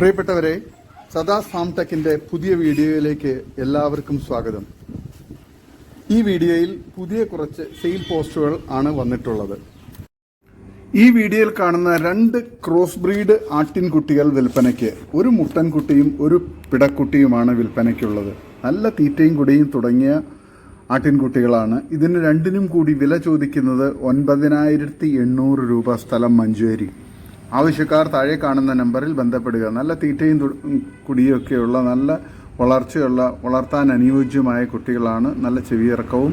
പ്രിയപ്പെട്ടവരെ സദാ സാംടെക്കിന്റെ പുതിയ വീഡിയോയിലേക്ക് എല്ലാവർക്കും സ്വാഗതം. ഈ വീഡിയോയിൽ പുതിയ കുറച്ച് സെയിൽ പോസ്റ്റുകൾ ആണ് വന്നിട്ടുള്ളത്. ഈ വീഡിയോയിൽ കാണുന്ന രണ്ട് ക്രോസ് ബ്രീഡ് ആട്ടിൻകുട്ടികൾ വിൽപ്പനയ്ക്ക് ഒരു മുട്ടൻകുട്ടിയും ഒരു പിടക്കുട്ടിയുമാണ് വിൽപ്പനയ്ക്കുള്ളത്. നല്ല തീറ്റയും കുടിയും തുടങ്ങിയ ആട്ടിൻകുട്ടികളാണ്. ഇതിന് രണ്ടിനും കൂടി വില ചോദിക്കുന്നത് ഒൻപതിനായിരത്തി എണ്ണൂറ് രൂപ സ്ഥലം മഞ്ചേരി. ആവശ്യക്കാർ താഴെ കാണുന്ന നമ്പറിൽ ബന്ധപ്പെടുക. നല്ല തീറ്റയും കുടിയൊക്കെയുള്ള നല്ല വളർച്ചയുള്ള വളർത്താൻ അനുയോജ്യമായ കുട്ടികളാണ്. നല്ല ചെവിയിറക്കവും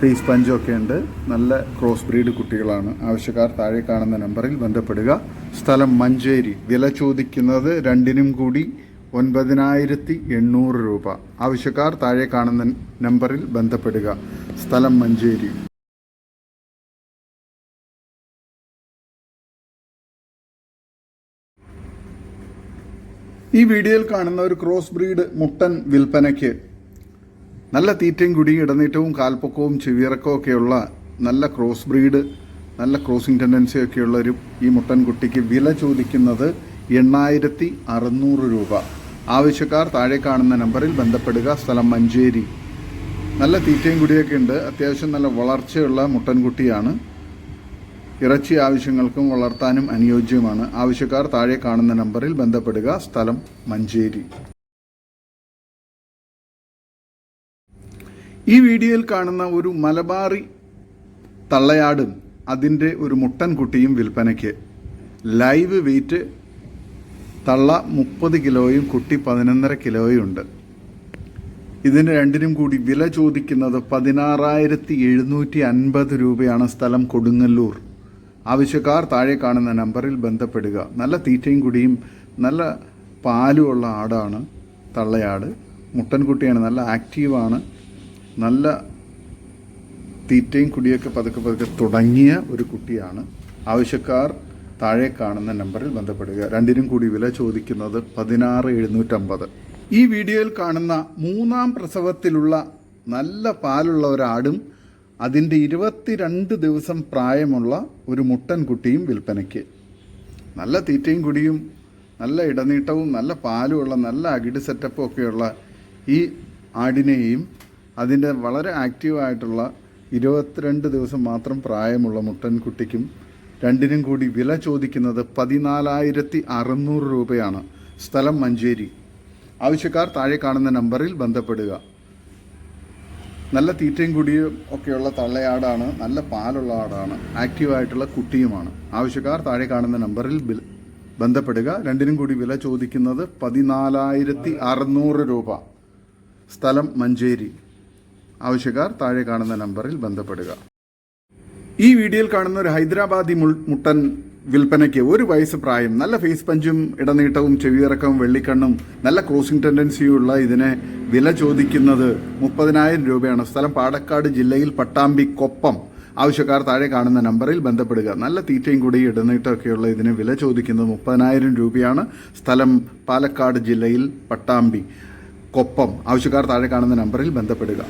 ഫേസ് പഞ്ചൊക്കെ ഉണ്ട്. നല്ല ക്രോസ് ബ്രീഡ് കുട്ടികളാണ്. ആവശ്യക്കാർ താഴെ കാണുന്ന നമ്പറിൽ ബന്ധപ്പെടുക. സ്ഥലം മഞ്ചേരി. വില ചോദിക്കുന്നത് രണ്ടിനും കൂടി ഒൻപതിനായിരത്തി എണ്ണൂറ് രൂപ. ആവശ്യക്കാർ താഴെ കാണുന്ന നമ്പറിൽ ബന്ധപ്പെടുക. സ്ഥലം മഞ്ചേരി. ഈ വീഡിയോയിൽ കാണുന്ന ഒരു ക്രോസ് ബ്രീഡ് മുട്ടൻ വിൽപ്പനയ്ക്ക് നല്ല തീറ്റയും കുടിയും ഇടനീറ്റവും കാൽപ്പൊക്കവും ചെവിയിറക്കവും ഒക്കെയുള്ള നല്ല ക്രോസ് ബ്രീഡ് നല്ല ക്രോസിംഗ് ടെൻഡൻസി ഒക്കെയുള്ള ഒരു ഈ മുട്ടൻകുട്ടിക്ക് വില ചോദിക്കുന്നത് എണ്ണായിരത്തി അറുന്നൂറ് രൂപ. ആവശ്യക്കാർ താഴെ കാണുന്ന നമ്പറിൽ ബന്ധപ്പെടുക. സ്ഥലം മഞ്ചേരി. നല്ല തീറ്റയും കുടിയൊക്കെ ഉണ്ട്. അത്യാവശ്യം നല്ല വളർച്ചയുള്ള മുട്ടൻകുട്ടിയാണ്. ഇറച്ചി ആവശ്യങ്ങൾക്കും വളർത്താനും അനുയോജ്യമാണ്. ആവശ്യക്കാർ താഴെ കാണുന്ന നമ്പറിൽ ബന്ധപ്പെടുക. സ്ഥലം മഞ്ചേരി. ഈ വീഡിയോയിൽ കാണുന്ന ഒരു മലബാറി തള്ളയാടും അതിന്റെ ഒരു മുട്ടൻകുട്ടിയും വിൽപ്പനയ്ക്ക്. ലൈവ് വെയിറ്റ് തള്ള മുപ്പത് കിലോയും കുട്ടി പതിനൊന്നര കിലോയും ഉണ്ട്. ഇതിന് രണ്ടിനും കൂടി വില ചോദിക്കുന്നത് പതിനാറായിരത്തി എഴുന്നൂറ്റി അൻപത് രൂപയാണ് സ്ഥലം കൊടുങ്ങല്ലൂർ. ആവശ്യക്കാർ താഴെ കാണുന്ന നമ്പറിൽ ബന്ധപ്പെടുക. നല്ല തീറ്റയും കുടിയും നല്ല പാലുമുള്ള ആടാണ് തള്ളയാട്. മുട്ടൻകുട്ടിയാണ് നല്ല ആക്റ്റീവാണ്. നല്ല തീറ്റയും കുടിയൊക്കെ പതുക്കെ പതുക്കെ തുടങ്ങിയ ഒരു കുട്ടിയാണ്. ആവശ്യക്കാർ താഴെ കാണുന്ന നമ്പറിൽ ബന്ധപ്പെടുക. രണ്ടിനും കൂടി വില ചോദിക്കുന്നത് പതിനാറ് എഴുന്നൂറ്റമ്പത്. ഈ വീഡിയോയിൽ കാണുന്ന മൂന്നാം പ്രസവത്തിലുള്ള നല്ല പാലുള്ള ഒരാടും അതിന്റെ ഇരുപത്തിരണ്ട് ദിവസം പ്രായമുള്ള ഒരു മുട്ടൻകുട്ടിയും വിൽപ്പനയ്ക്ക്. നല്ല തീറ്റയും കുടിയും നല്ല ഇടനീട്ടവും നല്ല പാലുമുള്ള നല്ല അകിട് സെറ്റപ്പും ഒക്കെയുള്ള ഈ ആടിനെയും അതിന്റെ വളരെ ആക്റ്റീവായിട്ടുള്ള ഇരുപത്തിരണ്ട് ദിവസം മാത്രം പ്രായമുള്ള മുട്ടൻകുട്ടിക്കും രണ്ടിനും കൂടി വില ചോദിക്കുന്നത് പതിനാലായിരത്തി അറുന്നൂറ് രൂപയാണ്. സ്ഥലം മഞ്ചേരി. ആവശ്യക്കാർ താഴെ കാണുന്ന നമ്പറിൽ ബന്ധപ്പെടുക. നല്ല തീറ്റയും കുടിയും ഒക്കെയുള്ള തള്ളയാടാണ്. നല്ല പാലുള്ള ആടാണ്. ആക്റ്റീവായിട്ടുള്ള കുട്ടിയുമാണ്. ആവശ്യക്കാർ താഴെ കാണുന്ന നമ്പറിൽ ബന്ധപ്പെടുക. രണ്ടിനും കൂടി വില ചോദിക്കുന്നത് പതിനാലായിരത്തി അറുന്നൂറ് രൂപ. സ്ഥലം മഞ്ചേരി. ആവശ്യക്കാർ താഴെ കാണുന്ന നമ്പറിൽ ബന്ധപ്പെടുക. ഈ വീഡിയോയിൽ കാണുന്ന ഒരു ഹൈദരാബാദി മുട്ടൻ വിൽപ്പനയ്ക്ക് ഒരു വയസ്സ് പ്രായം നല്ല ഫേസ് പഞ്ചും ഇടനീട്ടവും ചെവിയിറക്കവും വെള്ളിക്കണ്ണും നല്ല ക്രോസിംഗ് ടെൻഡൻസിയുള്ള ഇതിനെ വില ചോദിക്കുന്നത് മുപ്പതിനായിരം രൂപയാണ്. സ്ഥലം പാലക്കാട് ജില്ലയിൽ പട്ടാമ്പി കൊപ്പം. ആവശ്യക്കാർ താഴെ കാണുന്ന നമ്പറിൽ ബന്ധപ്പെടുക. നല്ല തീറ്റയും കൂടി ഇടനീട്ടമൊക്കെയുള്ള ഇതിന് വില ചോദിക്കുന്നത് മുപ്പതിനായിരം രൂപയാണ്. സ്ഥലം പാലക്കാട് ജില്ലയിൽ പട്ടാമ്പി കൊപ്പം. ആവശ്യക്കാർ താഴെ കാണുന്ന നമ്പറിൽ ബന്ധപ്പെടുക.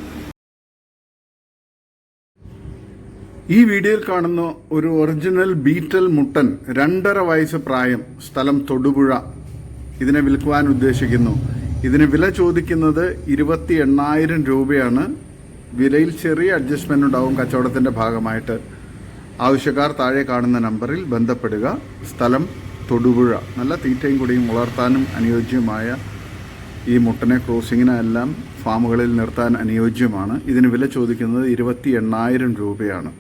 ഈ വീഡിയോയിൽ കാണുന്ന ഒരു ഒറിജിനൽ ബീറ്റൽ മുട്ടൻ രണ്ടര വയസ്സ് പ്രായം സ്ഥലം തൊടുപുഴ. ഇതിനെ വിൽക്കുവാൻ ഉദ്ദേശിക്കുന്നു. ഇതിന് വില ചോദിക്കുന്നത് ഇരുപത്തി എണ്ണായിരം രൂപയാണ്. വിലയിൽ ചെറിയ അഡ്ജസ്റ്റ്മെന്റ് ഉണ്ടാവും കച്ചവടത്തിന്റെ ഭാഗമായിട്ട്. ആവശ്യക്കാർ താഴെ കാണുന്ന നമ്പറിൽ ബന്ധപ്പെടുക. സ്ഥലം തൊടുപുഴ. നല്ല തീറ്റയും കൂടിയും വളർത്താനും അനുയോജ്യമായ ഈ മുട്ടനെ ക്രോസിങ്ങിനെല്ലാം ഫാമുകളിൽ നിർത്താൻ അനുയോജ്യമാണ്. ഇതിന് വില ചോദിക്കുന്നത് ഇരുപത്തി എണ്ണായിരം രൂപയാണ്.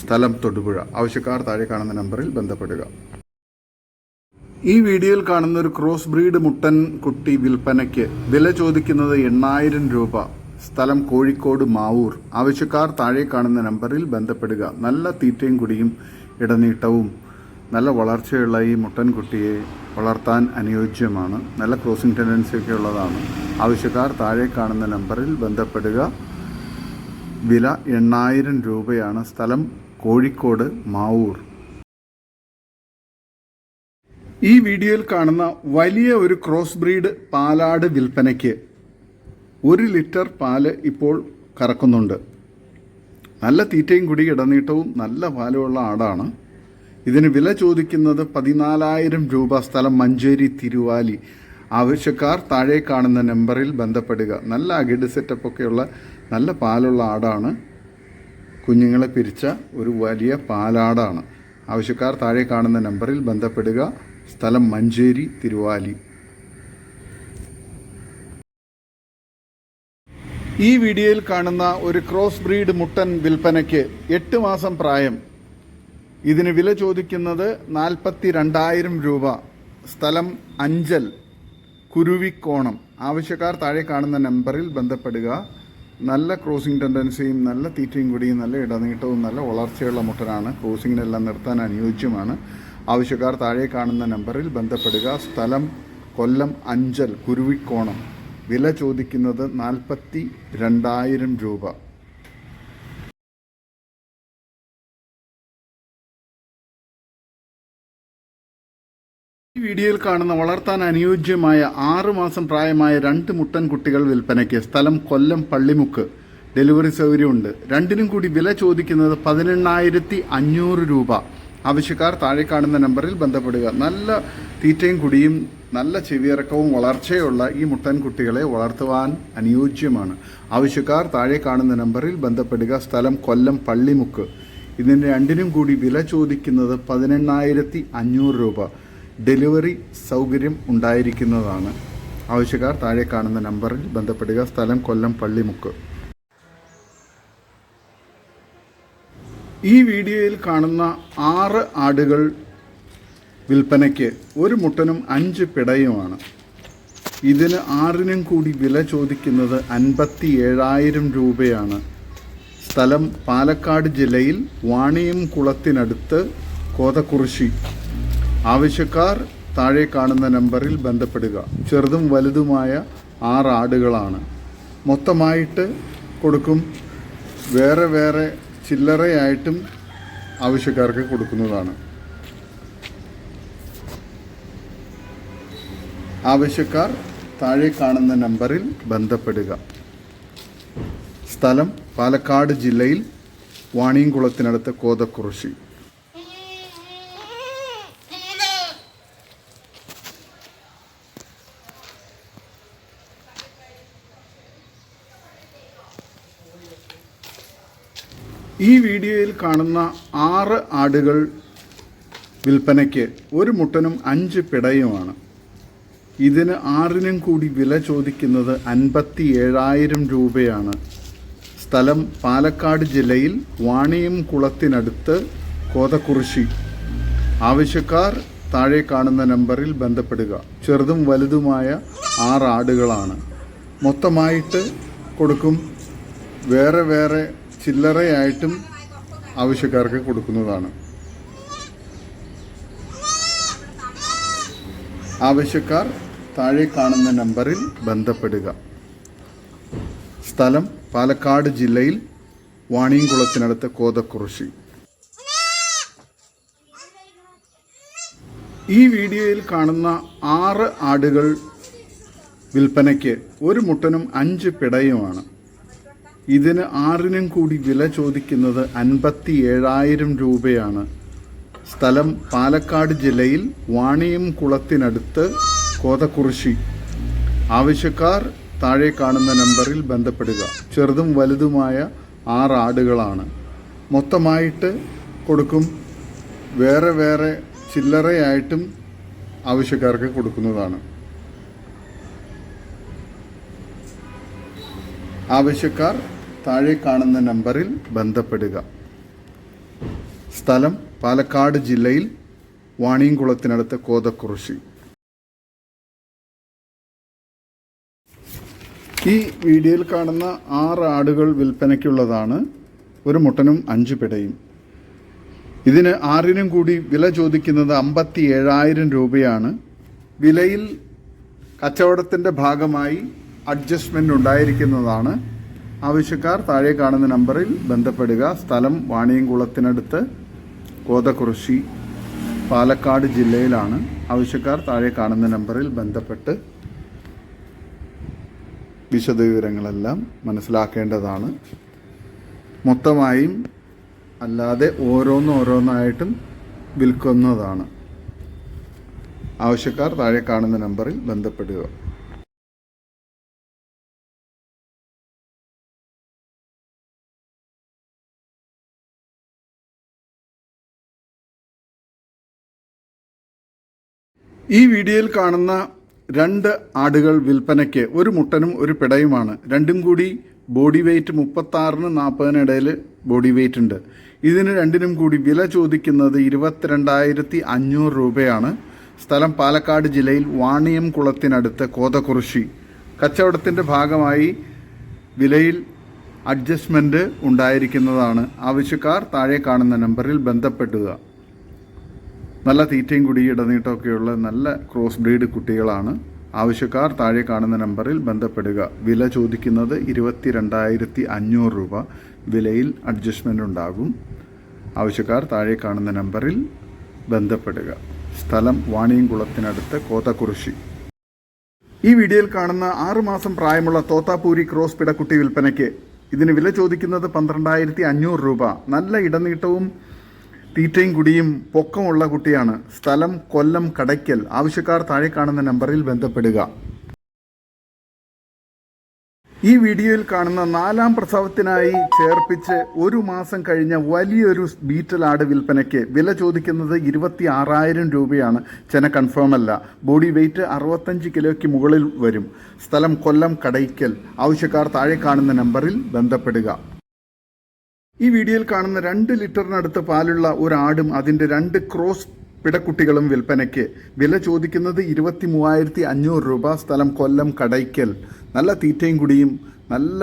സ്ഥലം തൊടുപുഴ. ആവശ്യക്കാർ താഴെ കാണുന്ന നമ്പറിൽ ബന്ധപ്പെടുക. ഈ വീഡിയോയിൽ കാണുന്ന ഒരു ക്രോസ് ബ്രീഡ് മുട്ടൻ കുട്ടി വിൽപ്പനയ്ക്ക് വില ചോദിക്കുന്നത് എണ്ണായിരം രൂപ. സ്ഥലം കോഴിക്കോട് മാവൂർ. ആവശ്യക്കാർ താഴെ കാണുന്ന നമ്പറിൽ ബന്ധപ്പെടുക. നല്ല തീറ്റയും കുടിയും ഇടനീട്ടവും നല്ല വളർച്ചയുള്ള ഈ മുട്ടൻ കുട്ടിയെ വളർത്താൻ അനുയോജ്യമാണ്. നല്ല ക്രോസിംഗ് ടെൻഡൻസി ഒക്കെ ഉള്ളതാണ്. ആവശ്യക്കാർ താഴെ കാണുന്ന നമ്പറിൽ ബന്ധപ്പെടുക. വില എണ്ണായിരം രൂപയാണ്. സ്ഥലം കോഴിക്കോട് മാവൂർ. ഈ വീഡിയോയിൽ കാണുന്ന വലിയ ഒരു ക്രോസ് ബ്രീഡ് പാലാട് വിൽപ്പനയ്ക്ക് ഒരു ലിറ്റർ പാൽ ഇപ്പോൾ കറക്കുന്നുണ്ട്. നല്ല തീറ്റയും കുടി ഇടനീട്ടവും നല്ല പാലുമുള്ള ആടാണ്. ഇതിന് വില ചോദിക്കുന്നത് പതിനാലായിരം രൂപ സ്ഥലം മഞ്ചേരി തിരുവാലി. ആവശ്യക്കാർ താഴെ കാണുന്ന നമ്പറിൽ ബന്ധപ്പെടുക. നല്ല അകിട് സെറ്റപ്പൊക്കെയുള്ള നല്ല പാലുള്ള ആടാണ്. കുഞ്ഞുങ്ങളെ പിരിച്ച ഒരു വലിയ പാലാടാണ്. ആവശ്യക്കാർ താഴെ കാണുന്ന നമ്പറിൽ ബന്ധപ്പെടുക. സ്ഥലം മഞ്ചേരി തിരുവാലി. ഈ വീഡിയോയിൽ കാണുന്ന ഒരു ക്രോസ് ബ്രീഡ് മുട്ടൻ വിൽപ്പനയ്ക്ക് എട്ട് മാസം പ്രായം. ഇതിന് വില ചോദിക്കുന്നത് നാൽപ്പത്തി രണ്ടായിരം രൂപ. സ്ഥലം അഞ്ചൽ കുരുവിക്കോണം. ആവശ്യക്കാർ താഴെ കാണുന്ന നമ്പറിൽ ബന്ധപ്പെടുക. നല്ല ക്രോസിംഗ് ടെൻഡൻസിയും നല്ല തീറ്റയും കൂടിയും നല്ല ഇടനീട്ടവും നല്ല വളർച്ചയുള്ള മുട്ടനാണ്. ക്രോസിങ്ങിനെല്ലാം നിർത്താൻ അനുയോജ്യമാണ്. ആവശ്യക്കാർ താഴെ കാണുന്ന നമ്പറിൽ ബന്ധപ്പെടുക. സ്ഥലം കൊല്ലം അഞ്ചൽ കുരുവിക്കോണം. വില ചോദിക്കുന്നത് നാൽപ്പത്തി രണ്ടായിരം രൂപ. വീഡിയോയിൽ കാണുന്ന വളർത്താൻ അനുയോജ്യമായ ആറു മാസം പ്രായമായ രണ്ട് മുട്ടൻ കുട്ടികൾ വിൽപ്പനയ്ക്ക് സ്ഥലം കൊല്ലം പള്ളിമുക്ക്. ഡെലിവറി സൗകര്യമുണ്ട്. രണ്ടിനും കൂടി വില ചോദിക്കുന്നത് പതിനെണ്ണായിരത്തി അഞ്ഞൂറ് രൂപ. ആവശ്യക്കാർ താഴെ കാണുന്ന നമ്പറിൽ ബന്ധപ്പെടുക. നല്ല തീറ്റയും കുടിയും നല്ല ചെവിയിറക്കവും വളർച്ചയുള്ള ഈ മുട്ടൻ കുട്ടികളെ വളർത്തുവാൻ അനുയോജ്യമാണ്. ആവശ്യക്കാർ താഴെ കാണുന്ന നമ്പറിൽ ബന്ധപ്പെടുക. സ്ഥലം കൊല്ലം പള്ളിമുക്ക്. ഇതിന് രണ്ടിനും കൂടി വില ചോദിക്കുന്നത് പതിനെണ്ണായിരത്തി അഞ്ഞൂറ് രൂപ. ഡെലിവറി സൗകര്യം ഉണ്ടായിരിക്കുന്നതാണ്. ആവശ്യക്കാർ താഴെ കാണുന്ന നമ്പറിൽ ബന്ധപ്പെടുക. സ്ഥലം കൊല്ലം പള്ളിമുക്ക്. ഈ വീഡിയോയിൽ കാണുന്ന ആറ് ആടുകൾ വിൽപ്പനയ്ക്ക് ഒരു മുട്ടനും അഞ്ച് പിടയുമാണ്. ഇതിന് ആറിനും കൂടി വില ചോദിക്കുന്നത് അൻപത്തി ഏഴായിരം രൂപയാണ്. സ്ഥലം പാലക്കാട് ജില്ലയിൽ വാണിയം കുളത്തിനടുത്ത് കോതക്കുറിശി. ആവശ്യക്കാർ താഴെ കാണുന്ന നമ്പറിൽ ബന്ധപ്പെടുക. ചെറുതും വലുതുമായ ആറ് ആടുകളാണ്. മൊത്തമായിട്ട് കൊടുക്കും. വേറെ വേറെ ചില്ലറയായിട്ടും ആവശ്യക്കാർക്ക് കൊടുക്കുന്നതാണ്. ആവശ്യക്കാർ താഴെ കാണുന്ന നമ്പറിൽ ബന്ധപ്പെടുക. സ്ഥലം പാലക്കാട് ജില്ലയിൽ വാണിയംകുളത്തിനടുത്ത് കോതക്കുറിശി. ഈ വീഡിയോയിൽ കാണുന്ന ആറ് ആടുകൾ വിൽപ്പനയ്ക്ക് ഒരു മുട്ടനും അഞ്ച് പിടയുമാണ്. ഇതിന് ആറിനും കൂടി വില ചോദിക്കുന്നത് അൻപത്തി ഏഴായിരം രൂപയാണ്. സ്ഥലം പാലക്കാട് ജില്ലയിൽ വാണിയം കുളത്തിനടുത്ത് കോതക്കുറിശി. ആവശ്യക്കാർ താഴെ കാണുന്ന നമ്പറിൽ ബന്ധപ്പെടുക. ചെറുതും വലുതുമായ ആറ് ആടുകളാണ്. മൊത്തമായിട്ട് കൊടുക്കും. വേറെ വേറെ ചില്ലറയായിട്ടും ആവശ്യക്കാർക്ക് കൊടുക്കുന്നതാണ്. ആവശ്യക്കാർ താഴെ കാണുന്ന നമ്പറിൽ ബന്ധപ്പെടുക. സ്ഥലം പാലക്കാട് ജില്ലയിൽ വാണിയംകുളത്തിനടുത്ത് കോതക്കുറിശി. ഈ വീഡിയോയിൽ കാണുന്ന ആറ് ആടുകൾ വിൽപ്പനയ്ക്ക് ഒരു മുട്ടനും അഞ്ച് പിടയുമാണ്. ഇതിന് ആറിനും കൂടി വില ചോദിക്കുന്നത് അൻപത്തി ഏഴായിരം രൂപയാണ്. സ്ഥലം പാലക്കാട് ജില്ലയിൽ വാണിയം കുളത്തിനടുത്ത് കോതക്കുറിശി. ആവശ്യക്കാർ താഴെ കാണുന്ന നമ്പറിൽ ബന്ധപ്പെടുക. ചെറുതും വലുതുമായ ആറ് ആടുകളാണ്. മൊത്തമായിട്ട് കൊടുക്കും. വേറെ വേറെ ചില്ലറയായിട്ടും ആവശ്യക്കാർക്ക് കൊടുക്കുന്നതാണ്. ആവശ്യക്കാർ താഴെ കാണുന്ന നമ്പറിൽ ബന്ധപ്പെടുക. സ്ഥലം പാലക്കാട് ജില്ലയിൽ വാണിയംകുളത്തിനടുത്ത് കോതക്കുറിശി. ഈ വീഡിയോയിൽ കാണുന്ന ആറ് ആടുകൾ വിൽപ്പനയ്ക്കുള്ളതാണ് ഒരു മുട്ടനും അഞ്ച് പിടയും. ഇതിന് ആറിനും കൂടി വില ചോദിക്കുന്നത് അമ്പത്തി ഏഴായിരം രൂപയാണ്. വിലയിൽ കച്ചവടത്തിന്റെ ഭാഗമായി അഡ്ജസ്റ്റ്മെന്റ് ഉണ്ടായിരിക്കുന്നതാണ് ആവശ്യക്കാർ താഴെ കാണുന്ന നമ്പറിൽ ബന്ധപ്പെടുക. സ്ഥലം വാണിയംകുളത്തിനടുത്ത് കോതകുറിശി പാലക്കാട് ജില്ലയിലാണ്. ആവശ്യക്കാർ താഴെ കാണുന്ന നമ്പറിൽ ബന്ധപ്പെട്ട് വിശദവിവരങ്ങളെല്ലാം മനസ്സിലാക്കേണ്ടതാണ്. മൊത്തമായും അല്ലാതെ ഓരോന്നോരോന്നായിട്ടും വിൽക്കുന്നതാണ്. ആവശ്യക്കാർ താഴെ കാണുന്ന നമ്പറിൽ ബന്ധപ്പെടുക. ഈ വീഡിയോയിൽ കാണുന്ന രണ്ട് ആടുകൾ വിൽപ്പനയ്ക്ക് ഒരു മുട്ടനും ഒരു പിടയുമാണ്. രണ്ടും കൂടി ബോഡി വെയ്റ്റ് മുപ്പത്താറിന് നാൽപ്പതിന് ഇടയിൽ ബോഡി വെയ്റ്റ് ഉണ്ട്. ഇതിന് രണ്ടിനും കൂടി വില ചോദിക്കുന്നത് ഇരുപത്തിരണ്ടായിരത്തി അഞ്ഞൂറ് രൂപയാണ്. സ്ഥലം പാലക്കാട് ജില്ലയിൽ വാണിയം കുളത്തിനടുത്ത് കോതകുറിശി. കച്ചവടത്തിന്റെ ഭാഗമായി വിലയിൽ അഡ്ജസ്റ്റ്മെന്റ് ഉണ്ടായിരിക്കുന്നതാണ്. ആവശ്യക്കാർ താഴെ കാണുന്ന നമ്പറിൽ ബന്ധപ്പെടുക. നല്ല തീറ്റയും കുടി ഇടനീട്ടമൊക്കെയുള്ള നല്ല ക്രോസ് ബ്രീഡ് കുട്ടികളാണ്. ആവശ്യക്കാർ താഴെ കാണുന്ന നമ്പറിൽ ബന്ധപ്പെടുക. വില ചോദിക്കുന്നത് ഇരുപത്തി രണ്ടായിരത്തി അഞ്ഞൂറ് രൂപ. വിലയിൽ അഡ്ജസ്റ്റ്മെന്റ് ഉണ്ടാകും. ആവശ്യക്കാർ താഴെ കാണുന്ന നമ്പറിൽ ബന്ധപ്പെടുക. സ്ഥലം വാണിയംകുളത്തിനടുത്ത് കോതക്കുറിശി ഈ വീഡിയോയിൽ കാണുന്ന ആറുമാസം പ്രായമുള്ള തോത്താപൂരി ക്രോസ് പിടക്കുട്ടി വിൽപ്പനയ്ക്ക് ഇതിന് വില ചോദിക്കുന്നത് പന്ത്രണ്ടായിരത്തി അഞ്ഞൂറ് രൂപ. നല്ല ഇടനീട്ടവും തീറ്റയും കുടിയും പൊക്കമുള്ള കുട്ടിയാണ്. സ്ഥലം കൊല്ലം കടയ്ക്കൽ. ആവശ്യക്കാർ താഴെ കാണുന്ന നമ്പറിൽ ബന്ധപ്പെടുക. ഈ വീഡിയോയിൽ കാണുന്ന നാലാം പ്രസവത്തിനായി ചേർപ്പിച്ച് ഒരു മാസം കഴിഞ്ഞ വലിയൊരു ബീറ്റൽ ആട് വിൽപ്പനയ്ക്ക് വില ചോദിക്കുന്നത് ഇരുപത്തി ആറായിരം രൂപയാണ്. ചെന കൺഫേം അല്ല. ബോഡി വെയ്റ്റ് അറുപത്തഞ്ച് കിലോയ്ക്ക് മുകളിൽ വരും. സ്ഥലം കൊല്ലം കടയ്ക്കൽ. ആവശ്യക്കാർ താഴെ കാണുന്ന നമ്പറിൽ ബന്ധപ്പെടുക. ഈ വീഡിയോയിൽ കാണുന്ന രണ്ട് ലിറ്ററിനടുത്ത് പാലുള്ള ഒരു ആടും അതിന്റെ രണ്ട് ക്രോസ് പിടക്കുട്ടികളും വിൽപ്പനയ്ക്ക്. വില ചോദിക്കുന്നത് ഇരുപത്തി മൂവായിരത്തി അഞ്ഞൂറ് രൂപ. സ്ഥലം കൊല്ലം കടയ്ക്കൽ. നല്ല തീറ്റയും കുടിയും നല്ല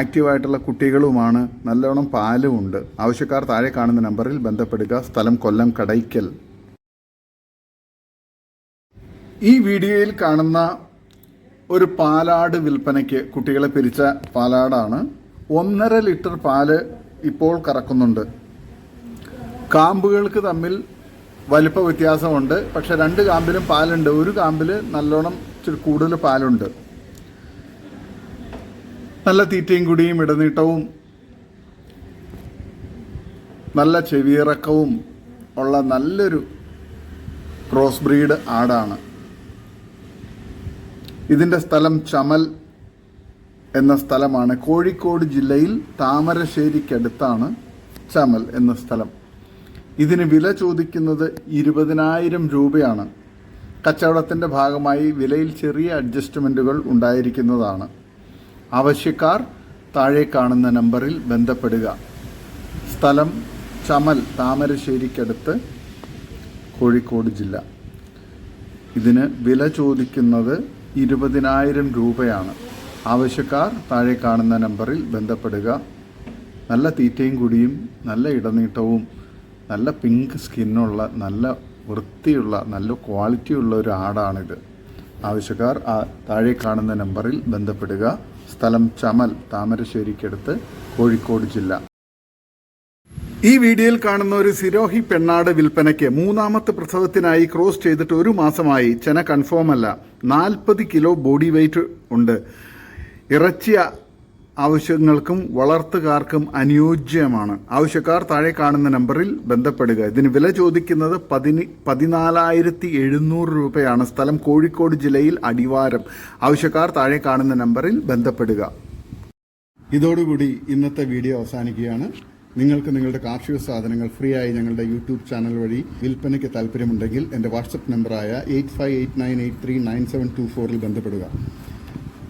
ആക്റ്റീവായിട്ടുള്ള കുട്ടികളുമാണ്. നല്ലോണം പാലും ഉണ്ട്. ആവശ്യക്കാർ താഴെ കാണുന്ന നമ്പറിൽ ബന്ധപ്പെടുക. സ്ഥലം കൊല്ലം കടയ്ക്കൽ. ഈ വീഡിയോയിൽ കാണുന്ന ഒരു പാലാട് വിൽപ്പനയ്ക്ക് കുട്ടികളെ പിരിച്ച പാലാടാണ്. ഒന്നര ലിറ്റർ പാൽ ഇപ്പോൾ കറക്കുന്നുണ്ട്. കാമ്പുകൾക്ക് തമ്മിൽ വലിപ്പ വ്യത്യാസമുണ്ട്. പക്ഷെ രണ്ട് കാമ്പിലും പാലുണ്ട്. ഒരു കാമ്പിൽ നല്ലോണം ഇച്ചിരി കൂടുതൽ പാലുണ്ട്. നല്ല തീറ്റയും കുടിയും ഇടനീട്ടവും നല്ല ചെവിയിറക്കവും ഉള്ള നല്ലൊരു ക്രോസ് ബ്രീഡ് ആടാണ്. ഇതിന്റെ സ്ഥലം ചമൽ എന്ന സ്ഥലമാണ് കോഴിക്കോട് ജില്ലയിൽ താമരശ്ശേരിക്കടുത്താണ് ചമൽ എന്ന സ്ഥലം. ഇതിന് വില ചോദിക്കുന്നത് ഇരുപതിനായിരം രൂപയാണ്. കച്ചവടത്തിന്റെ ഭാഗമായി വിലയിൽ ചെറിയ അഡ്ജസ്റ്റ്മെന്റുകൾ ഉണ്ടായിരിക്കുന്നതാണ്. ആവശ്യക്കാർ താഴെ കാണുന്ന നമ്പറിൽ ബന്ധപ്പെടുക. സ്ഥലം ചമൽ താമരശ്ശേരിക്കടുത്ത് കോഴിക്കോട് ജില്ല. ഇതിന് വില ചോദിക്കുന്നത് ഇരുപതിനായിരം രൂപയാണ്. ആവശ്യക്കാർ താഴെ കാണുന്ന നമ്പറിൽ ബന്ധപ്പെടുക. നല്ല തീറ്റയും കൂടിയും നല്ല ഇടനീട്ടവും നല്ല പിങ്ക് സ്കിന്നുള്ള നല്ല വൃത്തിയുള്ള നല്ല ക്വാളിറ്റി ഉള്ള ഒരു ആടാണിത്. ആവശ്യക്കാർ താഴെ കാണുന്ന നമ്പറിൽ ബന്ധപ്പെടുക. സ്ഥലം ചമൽ താമരശ്ശേരിക്കടുത്ത് കോഴിക്കോട് ജില്ല. ഈ വീഡിയോയിൽ കാണുന്ന ഒരു സിരോഹി പെണ്ണാട് വിൽപ്പനയ്ക്ക് മൂന്നാമത്തെ പ്രസവത്തിനായി ക്രോസ് ചെയ്തിട്ട് ഒരു മാസമായി. ചെന കൺഫേം അല്ല. നാൽപ്പത് കിലോ ബോഡി വെയിറ്റ് ഉണ്ട്. ഇറച്ചിയ ആവശ്യങ്ങൾക്കും വളർത്തുകാർക്കും അനുയോജ്യമാണ്. ആവശ്യക്കാർ താഴെ കാണുന്ന നമ്പറിൽ ബന്ധപ്പെടുക. ഇതിന് വില ചോദിക്കുന്നത് പതിന് പതിനാലായിരത്തി എഴുന്നൂറ് രൂപയാണ്. സ്ഥലം കോഴിക്കോട് ജില്ലയിൽ അടിവാരം. ആവശ്യക്കാർ താഴെ കാണുന്ന നമ്പറിൽ ബന്ധപ്പെടുക. ഇതോടുകൂടി ഇന്നത്തെ വീഡിയോ അവസാനിക്കുകയാണ്. നിങ്ങൾക്ക് നിങ്ങളുടെ കാർഷിക സാധനങ്ങൾ ഫ്രീ ആയി ഞങ്ങളുടെ യൂട്യൂബ് ചാനൽ വഴി വിൽപ്പനയ്ക്ക് താല്പര്യമുണ്ടെങ്കിൽ എന്റെ വാട്സപ്പ് നമ്പറായ eight five eight nine eight three nine seven two ഫോറിൽ ബന്ധപ്പെടുക.